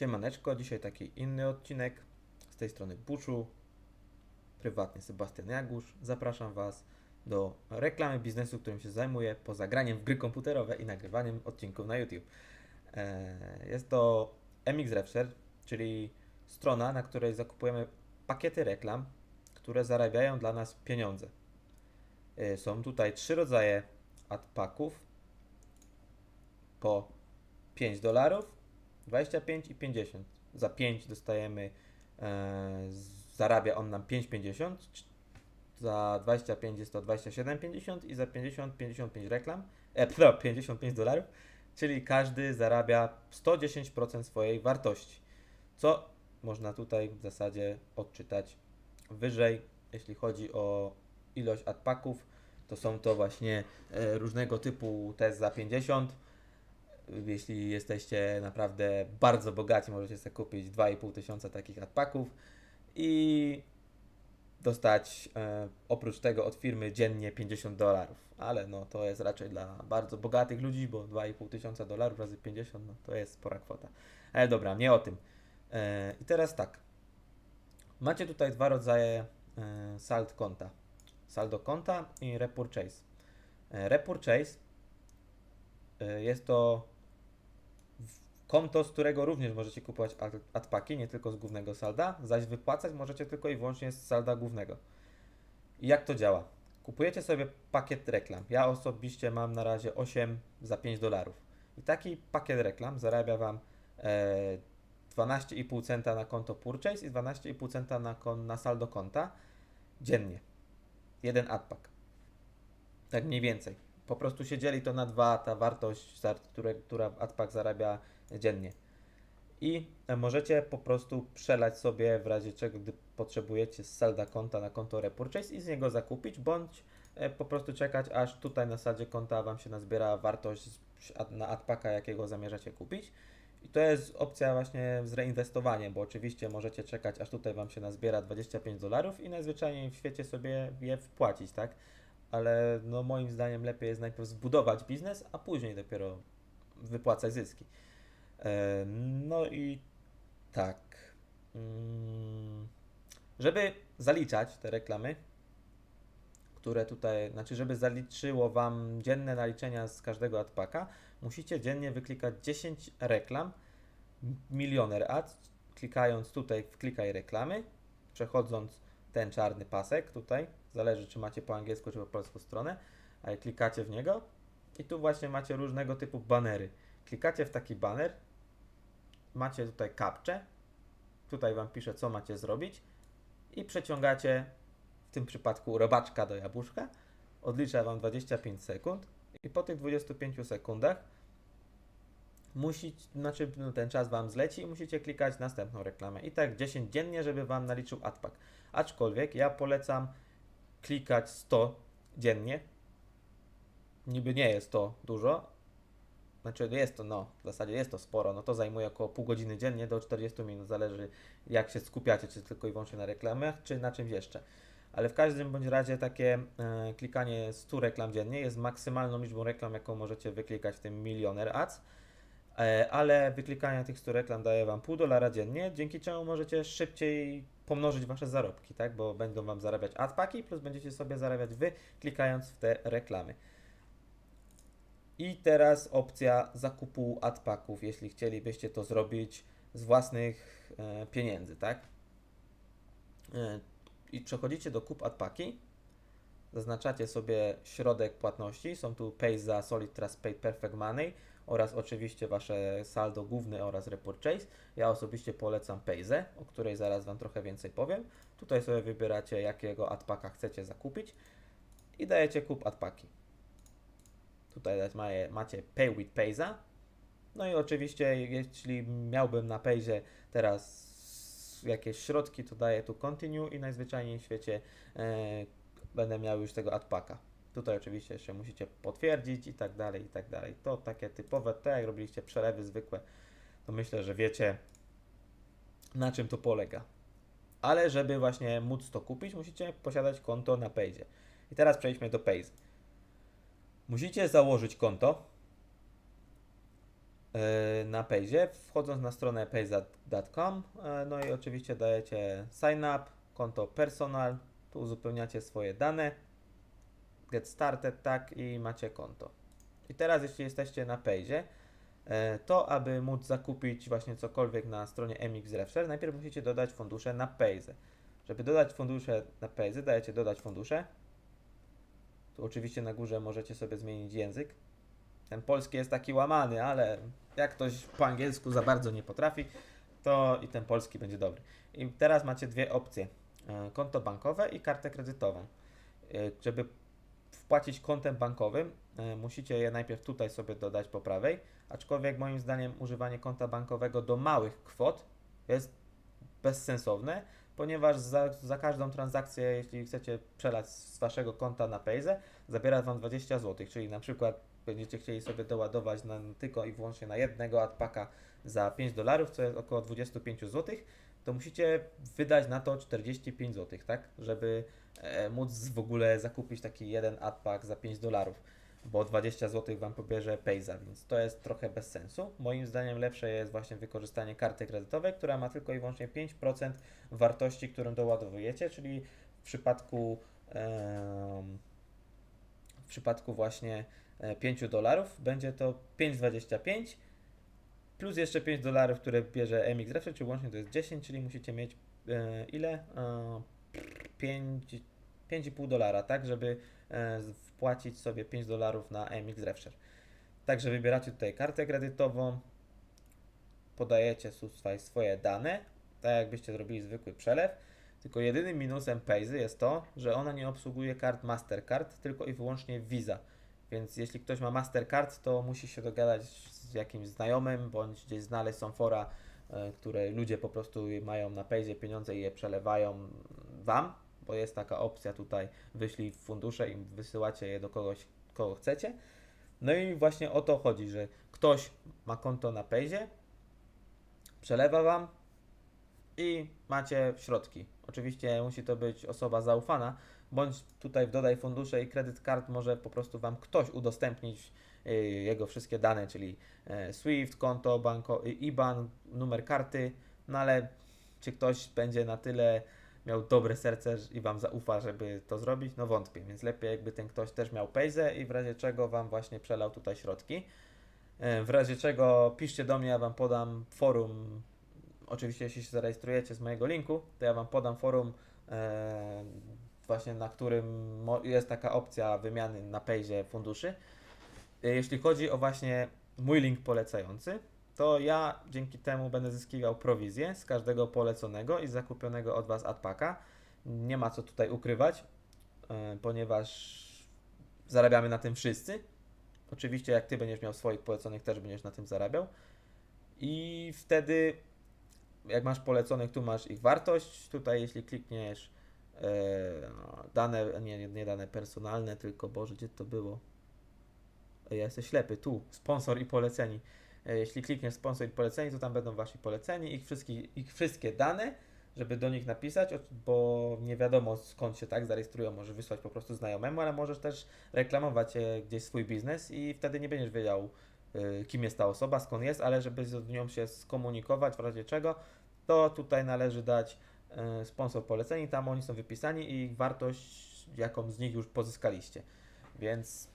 Siemaneczko, dzisiaj taki inny odcinek. Z tej strony Buszu, prywatnie Sebastian Jagusz. Zapraszam Was do reklamy biznesu, którym się zajmuję, poza graniem w gry komputerowe i nagrywaniem odcinków na YouTube. E, Jest to MX Refsher, czyli strona, na której zakupujemy pakiety reklam, które zarabiają dla nas pieniądze. E, Są tutaj trzy rodzaje adpacków po 5 dolarów, 25 i 50. Za 5 dostajemy, e, zarabia on nam 5,50, c- za 25 jest to 27,50 i za 50 55 reklam, e, pf, 55 dolarów, czyli każdy zarabia 110% swojej wartości, co można tutaj w zasadzie odczytać wyżej, jeśli chodzi o ilość adpacków, to są to właśnie e, różnego typu test za 50, jeśli jesteście naprawdę bardzo bogaci, możecie sobie kupić 2,5 tysiąca takich adpacków i dostać e, oprócz tego od firmy dziennie 50 dolarów. Ale no to jest raczej dla bardzo bogatych ludzi, bo 2,5 tysiąca dolarów razy 50 no to jest spora kwota. Ale dobra, nie o tym. E, I teraz tak. Macie tutaj dwa rodzaje e, sald konta. Saldo konta i repurchase. E, repurchase jest to konto, z którego również możecie kupować ad- adpaki, nie tylko z głównego salda, zaś wypłacać możecie tylko i wyłącznie z salda głównego. I jak to działa? Kupujecie sobie pakiet reklam. Ja osobiście mam na razie 8 za 5 dolarów. I taki pakiet reklam zarabia Wam e, 12,5 centa na konto purchase i 12,5 centa na, kon, na saldo konta dziennie. Jeden adpack. Tak mniej więcej. Po prostu się dzieli to na dwa, ta wartość, które, która adpack zarabia dziennie. I e, możecie po prostu przelać sobie w razie czego, gdy potrzebujecie z salda konta na konto repurchase i z niego zakupić, bądź e, po prostu czekać, aż tutaj na saldzie konta Wam się nazbiera wartość na adpaka, jakiego zamierzacie kupić. I to jest opcja właśnie z reinwestowaniem, bo oczywiście możecie czekać, aż tutaj Wam się nazbiera 25 dolarów i najzwyczajniej w świecie sobie je wpłacić, tak? Ale no moim zdaniem lepiej jest najpierw zbudować biznes, a później dopiero wypłacać zyski. E, No i tak. Mm, Żeby zaliczać te reklamy, które tutaj, znaczy, żeby zaliczyło Wam dzienne naliczenia z każdego adpaka, musicie dziennie wyklikać 10 reklam, milioner ads, klikając tutaj w klikaj reklamy, przechodząc ten czarny pasek tutaj, zależy czy macie po angielsku czy po polsku stronę, ale klikacie w niego i tu właśnie macie różnego typu banery. Klikacie w taki baner, macie tutaj kapcze, tutaj Wam pisze co macie zrobić. I przeciągacie w tym przypadku robaczka do jabłuszka, odlicza Wam 25 sekund. I po tych 25 sekundach musicie, znaczy no, ten czas Wam zleci i musicie klikać następną reklamę. I tak 10 dziennie, żeby Wam naliczył adpack. Aczkolwiek ja polecam klikać 100 dziennie. Niby nie jest to dużo. Znaczy jest to, no, w zasadzie jest to sporo. No to zajmuje około pół godziny dziennie do 40 minut. Zależy jak się skupiacie, czy tylko i wyłącznie na reklamach, czy na czymś jeszcze. Ale w każdym bądź razie takie e, klikanie 100 reklam dziennie jest maksymalną liczbą reklam, jaką możecie wyklikać w tym milioner ads. E, ale wyklikanie tych 100 reklam daje Wam pół dolara dziennie, dzięki czemu możecie szybciej pomnożyć Wasze zarobki, tak? Bo będą Wam zarabiać adpaki, plus będziecie sobie zarabiać Wy, klikając w te reklamy. I teraz opcja zakupu adpaków, jeśli chcielibyście to zrobić z własnych e, pieniędzy, tak? E, I przechodzicie do kup adpaki, zaznaczacie sobie środek płatności, są tu Pay za Solid Trust Paid Perfect Money oraz oczywiście Wasze saldo główne oraz repurchase. Ja osobiście polecam Payze, o której zaraz Wam trochę więcej powiem. Tutaj sobie wybieracie jakiego adpaka chcecie zakupić i dajecie kup adpaki. Tutaj macie Pay with Payza. No i oczywiście, jeśli miałbym na Payzie teraz jakieś środki, to daję tu Continue i najzwyczajniej w świecie e, będę miał już tego adpaka. Tutaj oczywiście jeszcze musicie potwierdzić i tak dalej, i tak dalej. To takie typowe, to jak robiliście przelewy zwykłe, to myślę, że wiecie na czym to polega. Ale żeby właśnie móc to kupić, musicie posiadać konto na Payzie. I teraz przejdźmy do Payze. Musicie założyć konto e, na Payzie, wchodząc na stronę payza.com, e, no i oczywiście dajecie sign up, konto personal, tu uzupełniacie swoje dane, get started, tak, i macie konto. I teraz, jeśli jesteście na Payzie, e, to aby móc zakupić właśnie cokolwiek na stronie MX Refshare, najpierw musicie dodać fundusze na Payze. Żeby dodać fundusze na Payze, dajecie dodać fundusze. Tu oczywiście na górze możecie sobie zmienić język. Ten polski jest taki łamany, ale jak ktoś po angielsku za bardzo nie potrafi, to i ten polski będzie dobry. I teraz macie dwie opcje: e, konto bankowe i kartę kredytową. E, Żeby wpłacić kontem bankowym, e, musicie je najpierw tutaj sobie dodać po prawej, aczkolwiek moim zdaniem używanie konta bankowego do małych kwot jest bezsensowne, ponieważ za, za każdą transakcję, jeśli chcecie przelać z waszego konta na Payze, zabiera wam 20 zł, czyli na przykład będziecie chcieli sobie doładować na, tylko i wyłącznie na jednego adpaka za 5 dolarów, co jest około 25 zł, to musicie wydać na to 45 zł, tak? Żeby e, móc w ogóle zakupić taki jeden adpack za 5 dolarów, bo 20 zł wam pobierze Payza, więc to jest trochę bez sensu. Moim zdaniem lepsze jest właśnie wykorzystanie karty kredytowej, która ma tylko i wyłącznie 5% wartości, którą doładowujecie, czyli w przypadku w przypadku właśnie e, 5 dolarów będzie to 5,25 plus jeszcze 5 dolarów, które bierze MX Refshare, czyli łącznie to jest 10, czyli musicie mieć e, ile? E, 5, 5,5 dolara, tak, żeby e, wpłacić sobie 5 dolarów na MX Refshare. Także wybieracie tutaj kartę kredytową, podajecie swoje dane, tak jakbyście zrobili zwykły przelew, tylko jedynym minusem Payzy jest to, że ona nie obsługuje kart Mastercard, tylko i wyłącznie Visa. Więc jeśli ktoś ma Mastercard, to musi się dogadać z jakimś znajomym, bądź gdzieś znaleźć są fora, e, które ludzie po prostu mają na Payzie pieniądze i je przelewają Wam, bo jest taka opcja tutaj, wyślij fundusze i wysyłacie je do kogoś, kogo chcecie. No i właśnie o to chodzi, że ktoś ma konto na Payzie, przelewa Wam i macie środki. Oczywiście musi to być osoba zaufana, bądź tutaj w dodaj fundusze i kredyt kart może po prostu Wam ktoś udostępnić y, jego wszystkie dane, czyli e, SWIFT, konto, banko, y, IBAN, numer karty, no ale czy ktoś będzie na tyle miał dobre serce i Wam zaufa, żeby to zrobić? No wątpię, więc lepiej jakby ten ktoś też miał Payze i w razie czego Wam właśnie przelał tutaj środki. E, W razie czego piszcie do mnie, ja Wam podam forum. Oczywiście, jeśli się zarejestrujecie z mojego linku, to ja Wam podam forum, e, właśnie na którym jest taka opcja wymiany na Payzie funduszy. E, Jeśli chodzi o właśnie mój link polecający, to ja dzięki temu będę zyskiwał prowizję z każdego poleconego i zakupionego od Was adpaka. Nie ma co tutaj ukrywać, e, ponieważ zarabiamy na tym wszyscy. Oczywiście, jak Ty będziesz miał swoich poleconych, też będziesz na tym zarabiał. I wtedy, jak masz poleconych, tu masz ich wartość. Tutaj, jeśli klikniesz e, no, dane, nie, nie, dane personalne, tylko Boże, gdzie to było? Ej, Ja jestem ślepy, tu, sponsor i poleceni. E, Jeśli klikniesz sponsor i poleceni, to tam będą wasi poleceni, ich, wszystkich, ich wszystkie dane, żeby do nich napisać, bo nie wiadomo skąd się tak zarejestrują. Może wysłać po prostu znajomemu, ale możesz też reklamować e, gdzieś swój biznes i wtedy nie będziesz wiedział, e, kim jest ta osoba, skąd jest, ale żeby z nią się skomunikować, w razie czego, to tutaj należy dać e, sponsor poleceni, tam oni są wypisani i wartość, jaką z nich już pozyskaliście. Więc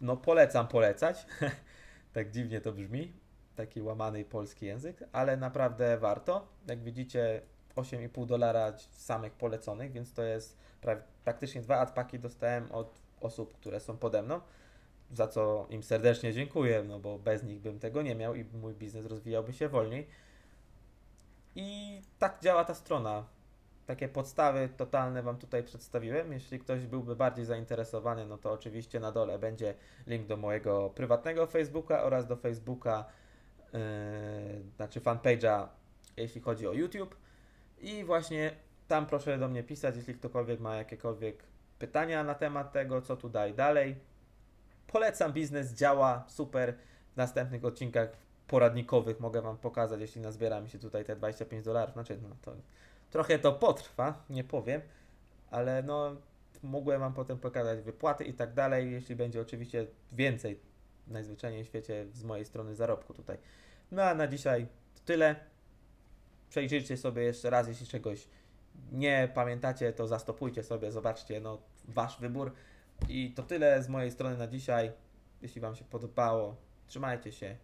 no polecam polecać. tak dziwnie to brzmi, taki łamany polski język, ale naprawdę warto. Jak widzicie, 8,5 dolara samych poleconych, więc to jest pra- praktycznie dwa adpaki dostałem od osób, które są pode mną, za co im serdecznie dziękuję, no bo bez nich bym tego nie miał i mój biznes rozwijałby się wolniej. I tak działa ta strona. Takie podstawy totalne Wam tutaj przedstawiłem. Jeśli ktoś byłby bardziej zainteresowany, no to oczywiście na dole będzie link do mojego prywatnego Facebooka oraz do Facebooka, yy, znaczy fanpage'a, jeśli chodzi o YouTube. I właśnie tam proszę do mnie pisać, jeśli ktokolwiek ma jakiekolwiek pytania na temat tego, co tu dalej dalej. Polecam biznes, działa super. W następnych odcinkach poradnikowych mogę Wam pokazać, jeśli nazbiera mi się tutaj te 25 dolarów. Znaczy, no to trochę to potrwa, nie powiem, ale no mogłem Wam potem pokazać wypłaty i tak dalej, jeśli będzie oczywiście więcej najzwyczajniej w świecie z mojej strony zarobku tutaj. No a na dzisiaj to tyle. Przejrzyjcie sobie jeszcze raz, jeśli czegoś nie pamiętacie, to zastopujcie sobie, zobaczcie, no wasz wybór. I to tyle z mojej strony na dzisiaj. Jeśli Wam się podobało, trzymajcie się.